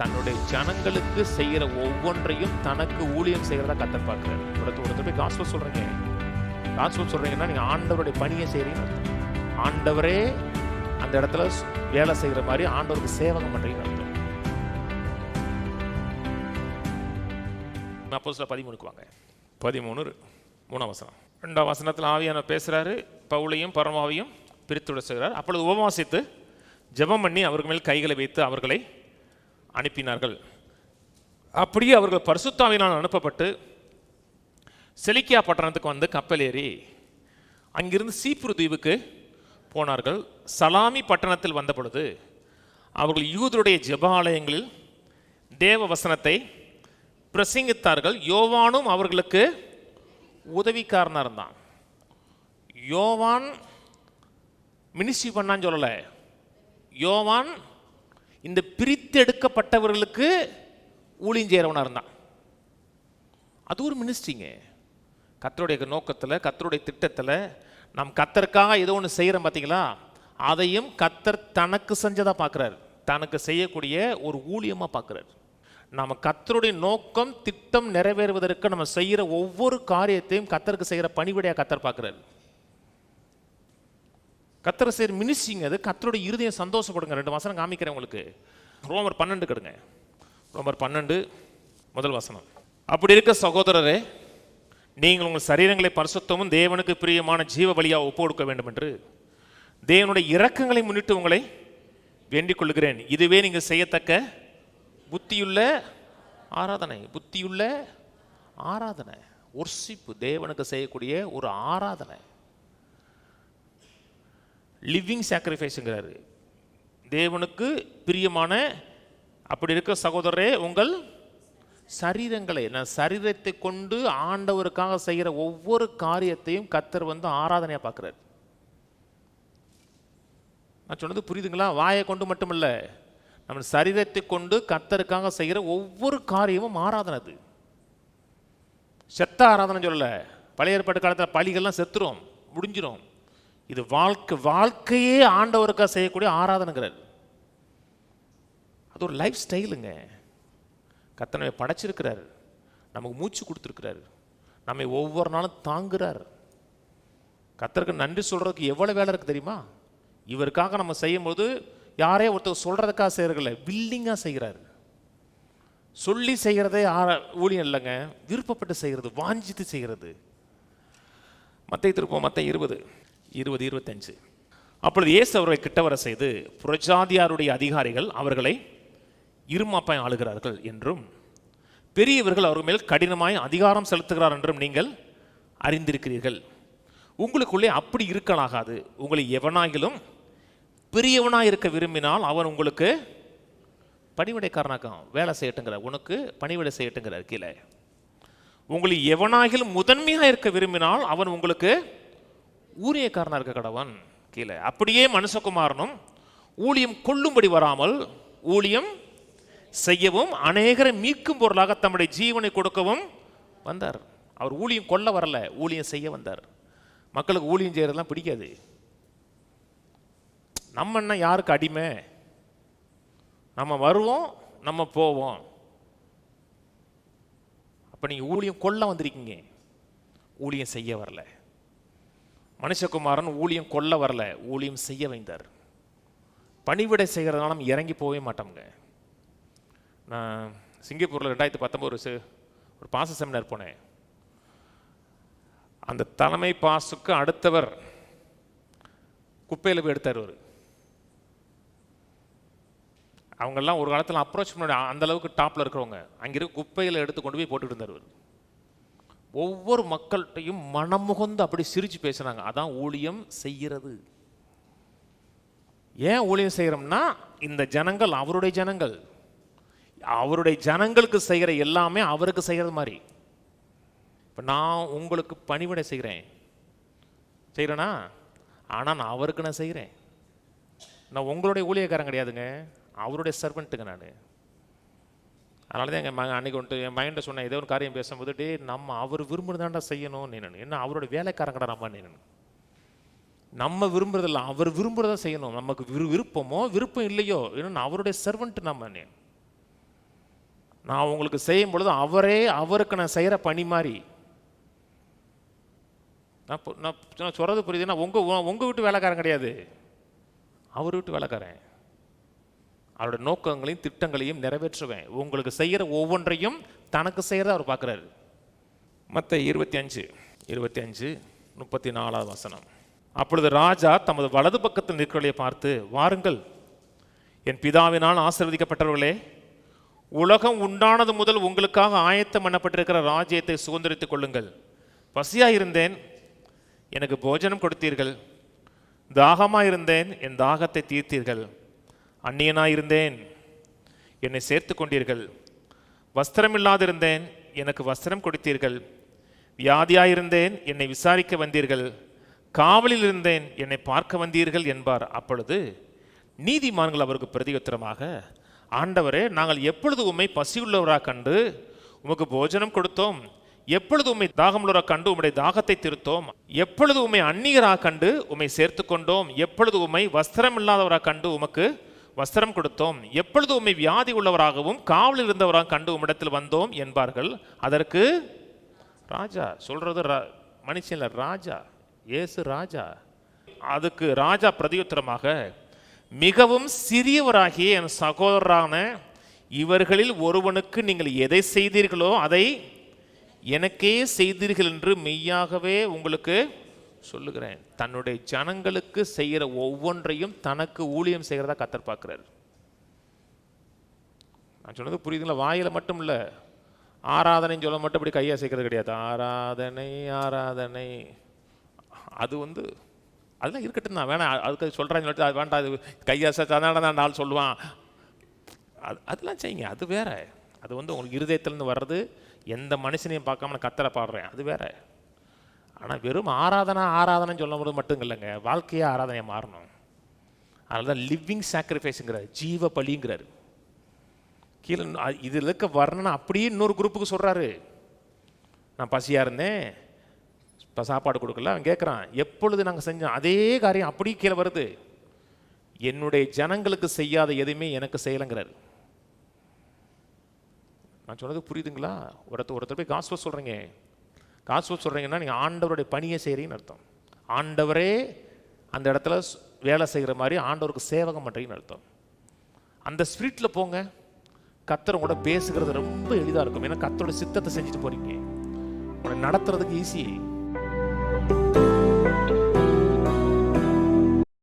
தன்னுடைய ஜனங்களுக்கு செய்கிற ஒவ்வொன்றையும் தனக்கு ஊழியம் செய்கிறதா கத்தர் பார்க்குறாரு. ஒருத்தர் ஒருத்தர் போய் காசுவல் சொல்கிறீங்க காசுவல் சொல்கிறீங்கன்னா நீங்கள் ஆண்டவருடைய பணியை செய்கிறீங்கன்னு அர்த்தம். ஆண்டவரே அந்த இடத்துல வேலை செய்கிற மாதிரி ஆண்டவருக்கு சேவகம் பண்ணுறீங்கன்னு அர்த்தம். அப்போ சில பதிமூணுக்கு வாங்க. பதிமூணு மூணாம் வசனம். ரெண்டாம் வசனத்தில் ஆவியான பேசுகிறாரு பவுளையும் பரமாவையும் பிரித்துட செய்கிறார். அப்பொழுது உபவாசித்து ஜெபம் பண்ணி அவர்கள் மேல் கைகளை வைத்து அவர்களை அனுப்பினார்கள். அப்படியே அவர்கள் பரிசுத்தாவினால் அனுப்பப்பட்டு செலிக்கியா பட்டணத்துக்கு வந்து கப்பல் ஏறி அங்கிருந்து சீப்புரு தீவுக்கு போனார்கள். சலாமி பட்டணத்தில் வந்த பொழுது அவர்கள் யூதருடைய ஜெபாலயங்களில் தேவ வசனத்தை பிரசங்கித்தார்கள். யோவானும் அவர்களுக்கு உதவிக்காரனாக இருந்தான். யோவான் மினிஸ்ட்ரி பண்ணான்னு சொல்லலை. யோவான் இந்த பிரித்தெடுக்கப்பட்டவர்களுக்கு ஊழியம் செய்கிறவனாக இருந்தான். அது ஒரு மினிஸ்ட்ரிங்க கத்தருடைய நோக்கத்தில் கத்தருடைய திட்டத்தில் நாம் கத்தருக்காக ஏதோ ஒன்று செய்கிறோம் பார்த்தீங்களா அதையும் கத்தர் தனக்கு செஞ்சதாக பார்க்குறாரு தனக்கு செய்யக்கூடிய ஒரு ஊழியமாக பார்க்குறாரு நம்ம கத்தருடைய நோக்கம் திட்டம் நிறைவேறுவதற்கு நம்ம செய்கிற ஒவ்வொரு காரியத்தையும் கத்தருக்கு செய்கிற பணிவிடையாக கத்தர் பார்க்குறாரு கத்தரை சேர் மினிஸ்ட்ரிங்க அது கத்தருடைய இருதயம் சந்தோஷப்படுங்க. ரெண்டு வசனம் காமிக்கிறேன் உங்களுக்கு. ரோமர் பன்னெண்டு கெடுங்க. ரோமர் பன்னெண்டு முதல் வசனம். அப்படி இருக்க சகோதரரே நீங்கள் உங்கள் சரீரங்களை பரிசுத்தமும் தேவனுக்கு பிரியமான ஜீவ வழியாக ஒப்பு கொடுக்க வேண்டும் என்று தேவனுடைய இறக்கங்களை முன்னிட்டு உங்களை வேண்டிக் கொள்கிறேன். இதுவே நீங்கள் செய்யத்தக்க புத்தியுள்ள ஆராதனை. புத்தியுள்ள ஆராதனை. ஒர்ஷிப்பு தேவனுக்கு செய்யக்கூடிய ஒரு ஆராதனை. லிவிங் சாக்ரிஃபைஸுங்கிறாரு தேவனுக்கு பிரியமான அப்படி இருக்க சகோதரரே உங்கள் சரீரங்களை நான் சரீரத்தை கொண்டு ஆண்டவருக்காக செய்கிற ஒவ்வொரு காரியத்தையும் கத்தர் வந்து ஆராதனையாக பார்க்குறாரு. நான் சொன்னது புரியுதுங்களா? வாயை கொண்டு மட்டுமல்ல. நம்ம சரீரத்தை கொண்டு கத்தருக்காக செய்கிற ஒவ்வொரு காரியமும் ஆராதனை அது. செத்த ஆராதனை சொல்லலை. பழைய ஏற்பாட்டு காலத்தில் பழிகள்லாம் செத்துரும் முடிஞ்சிரும். இது வாழ்க்கை வாழ்க்கையே ஆண்டவருக்காக செய்யக்கூடிய ஆராதனைங்கிறார் அது ஒரு லைஃப் ஸ்டைலுங்க கத்தனவை படைச்சிருக்கிறார். நமக்கு மூச்சு கொடுத்துருக்கிறார். நம்மை ஒவ்வொரு நாளும் தாங்குறார். கத்தருக்கு நன்றி சொல்கிறதுக்கு எவ்வளோ வேலை இருக்குது தெரியுமா? இவருக்காக நம்ம செய்யும்போது யாரே ஒருத்தர் சொல்கிறதுக்காக செய்கிறதில்ல வில்லிங்காக செய்கிறாரு. சொல்லி செய்கிறதே ஆர- ஊழியம் இல்லைங்க. விருப்பப்பட்டு செய்கிறது வாஞ்சித்து செய்கிறது மற்ற திருப்பம் மற்ற இருபது. இருபது இருபத்தஞ்சு. அப்பொழுது இயேசு அவர்களை கிட்ட வர செய்து புரஜாதியாருடைய அதிகாரிகள் அவர்களை இருமாப்பாய் ஆளுகிறார்கள் என்றும் பெரியவர்கள் அவர்கள் மேல் கடினமாய் அதிகாரம் செலுத்துகிறார் என்றும் நீங்கள் அறிந்திருக்கிறீர்கள். உங்களுக்குள்ளே அப்படி இருக்கலாகாது. உங்களை எவனாகிலும் பெரியவனாக இருக்க விரும்பினால் அவன் உங்களுக்கு பணிவிடைக்காரனாக்கம் வேலை செய்யட்டுங்கிறார் உனக்கு பணிவிடை செய்யட்டுங்கிறார் கீழே. உங்களை எவனாகிலும் முதன்மையாக இருக்க விரும்பினால் அவன் உங்களுக்கு ஊழியக்காரனாக இருக்க கடவன் கீழே. அப்படியே மனுஷகுமாரனும் ஊழியம் கொள்ளும்படி வராமல் ஊழியம் செய்யவும் அநேகரை மீட்கும் பொருளாக தம்முடைய ஜீவனை கொடுக்கவும் வந்தார். அவர் ஊழியம் கொல்ல வரல ஊழியம் செய்ய வந்தார். மக்களுக்கு ஊழியம் செய்யறதெல்லாம் பிடிக்காது. நம்ம என்ன யாருக்கு அடிமை? நம்ம வருவோம் நம்ம போவோம். அப்போ நீங்கள் ஊழியம் கொல்ல வந்திருக்கீங்க. ஊழியம் செய்ய வரல. மனுஷகுமாரன் ஊழியம் கொல்ல வரல ஊழியம் செய்ய வைந்தார். பணிவிடை செய்கிறதுனால நம்ம இறங்கி போகவே மாட்டோம்ங்க. நான் சிங்கப்பூரில் ரெண்டாயிரத்தி பத்தொம்போது ஒரு ஒரு பாச செமினார் போனேன். அந்த தலைமை பாசுக்கு அடுத்தவர் குப்பையில் போய் எடுத்தார் அவர். அவங்கெல்லாம் ஒரு காலத்தில் அப்ரோச் பண்ண அந்த அளவுக்கு டாப்பில் இருக்கிறவங்க. அங்கே இருக்க குப்பையில் எடுத்து கொண்டு போய் போட்டுட்டு இருந்தார் அவர். ஒவ்வொரு மக்கள்கிட்டையும் மனமுகந்து அப்படி சிரித்து பேசுகிறாங்க அதான் ஊழியம் செய்கிறது. ஏன் ஊழியம் செய்கிறோம்னா இந்த ஜனங்கள் அவருடைய ஜனங்கள். அவருடைய ஜனங்களுக்கு செய்கிற எல்லாமே அவருக்கு செய்கிறது மாதிரி. இப்போ நான் உங்களுக்கு பணிவிடை செய்கிறேன். செய்கிறேனா? ஆனால் நான் அவருக்கு நான் செய்கிறேன். நான் உங்களுடைய ஊழியக்காரன் கிடையாதுங்க. அவருடைய சர்வெண்ட்டுங்க நான். அதனால தான் எங்கள் மகன் அன்னைக்கு வந்துட்டு என் மைண்டை சொன்னேன் ஏதோ ஒரு காரியம் பேசும்போது டே நம்ம அவர் விரும்புகிறதாண்டா செய்யணும் நான் என்ன அவரோட வேலைக்காரங்கடா நம்ம நான் நம்ம விரும்புறதில்ல அவர் விரும்புகிறதா செய்யணும். நமக்கு விரு விருப்பமோ விருப்பம் இல்லையோ இன்னும் அவருடைய சர்வெண்ட் நம்ம நே. நான் உங்களுக்கு செய்யும் பொழுது அவரே அவருக்கு நான் செய்கிற பணி மாதிரி நான் இப்போ- நான் நான் சொல்கிறது புரியுதுன்னா உங்கள் உங்கள் வீட்டு வேலைக்காரன் கிடையாது. அவர் வீட்டு வேலைக்காரன். அவரோட நோக்கங்களையும் திட்டங்களையும் நிறைவேற்றுவேன். உங்களுக்கு செய்கிற ஒவ்வொன்றையும் தனக்கு செய்கிறத அவர் பார்க்குறாரு. மற்ற இருபத்தி அஞ்சு இருபத்தி அஞ்சு முப்பத்தி நாலாவது வசனம். அப்பொழுது ராஜா தமது வலது பக்கத்தில் நிற்கிறவர்களை பார்த்து வாருங்கள் என் பிதாவினால் ஆசீர்வதிக்கப்பட்டவர்களே உலகம் உண்டானது முதல் உங்களுக்காக ஆயத்தம் பண்ணப்பட்டிருக்கிற ராஜ்யத்தை சுதந்திரித்துக் கொள்ளுங்கள். பசியாக இருந்தேன் எனக்கு போஜனம் கொடுத்தீர்கள். தாகமாக இருந்தேன் என் தாகத்தை தீர்த்தீர்கள். அந்நியனாயிருந்தேன். என்னை சேர்த்து கொண்டீர்கள் வஸ்திரமில்லாதிருந்தேன். எனக்கு வஸ்திரம் கொடுத்தீர்கள். வியாதியாயிருந்தேன். என்னை விசாரிக்க வந்தீர்கள். காவலில் இருந்தேன் என்னை பார்க்க வந்தீர்கள் என்பார். அப்பொழுது நீதிமான்கள் அவருக்கு பிரதியுத்தரமாக ஆண்டவரே நாங்கள் எப்பொழுது உம்மை பசியுள்ளவராக கண்டு உமக்கு போஜனம் கொடுத்தோம்? எப்பொழுது உண்மை தாகமுள்ளவராக கண்டு உம்முடைய தாகத்தை திருத்தோம்? எப்பொழுது உம்மை அந்நியராக கண்டு உம்மை சேர்த்து கொண்டோம் எப்பொழுது உம்மை வஸ்திரம் இல்லாதவராக கண்டு உமக்கு வஸ்திரம் கொடுத்தோம். எப்பொழுது உண்மை வியாதி உள்ளவராகவும் காவலில் இருந்தவராக கண்டு உம்மிடத்தில் வந்தோம் என்பார்கள். அதற்கு ராஜா சொல்றது ரா- மனுஷன் ராஜா இயேசு ராஜா. அதுக்கு ராஜா பிரதியுத்தரமாக மிகவும் சிறியவராகிய என் சகோதரரான இவர்களில் ஒருவனுக்கு நீங்கள் எதை செய்தீர்களோ அதை எனக்கே செய்தீர்கள் என்று மெய்யாகவே உங்களுக்கு சொல்லுகிறேன். தன்னுடைய ஜனங்களுக்கு செய்கிற ஒவ்வொன்றையும் தனக்கு ஊழியம் செய்கிறதா கத்தர் பார்க்கிறார். நான் சொன்னது புரியுதுங்களா? வாயில மட்டும் இல்லை. ஆராதனைன்னு சொல்ல மட்டும் இப்படி கையை சேர்க்கறது கிடையாது. ஆராதனை ஆராதனை. அது வந்து அதெல்லாம் இருக்கட்டும் தான். வேணாம் அதுக்கு சொல்கிறேன்னு சொல்லிட்டு அது வேண்டாம் அது கையை தான் நாள் சொல்லுவான். அது அதெல்லாம் செய்யுங்க. அது வேற. அது வந்து உங்களுக்கு இருதயத்துலேருந்து வர்றது எந்த மனுஷனையும் பார்க்காம நான் கத்தரை பாடுறேன். அது வேற. ஆனால் வெறும் ஆராதனை ஆராதனைன்னு மட்டும் இல்லைங்க வாழ்க்கையே ஆராதனையாக மாறணும். அதனால தான் லிவிங் சாக்ரிஃபைஸுங்கிறார் ஜீவ பலிங்கிறார் கீழே இதில் இருக்க வர்ணனை அப்படியே இன்னொரு குரூப்புக்கு சொல்கிறாரு நான் பசியாக இருந்தேன். இப்போ சாப்பாடு கொடுக்கல. அவன் கேட்குறான் எப்பொழுது நாங்கள் செஞ்சோம்? அதே காரியம் அப்படியே கீழே வருது. என்னுடைய ஜனங்களுக்கு செய்யாத எதுவுமே எனக்கு செய்யலைங்கிறாரு. நான் சொன்னது புரியுதுங்களா? ஒருத்தர் ஒருத்தர் போய் காசுவ சொல்கிறேங்க காசு சொல்கிறீங்கன்னா நீங்கள் ஆண்டவருடைய பணியை செய்கிறீங்கன்னு அர்த்தம். ஆண்டவரே அந்த இடத்துல வேலை செய்கிற மாதிரி ஆண்டவருக்கு சேவகம் பண்ணுறீங்கன்னு அர்த்தம். அந்த ஸ்பிரிட்டில் போங்க. கத்தர் கூட பேசுகிறது ரொம்ப எளிதாக இருக்கும். ஏன்னா கத்தரோட சித்தத்தை செஞ்சுட்டு போகிறீங்க உன்னை நடத்துறதுக்கு ஈஸி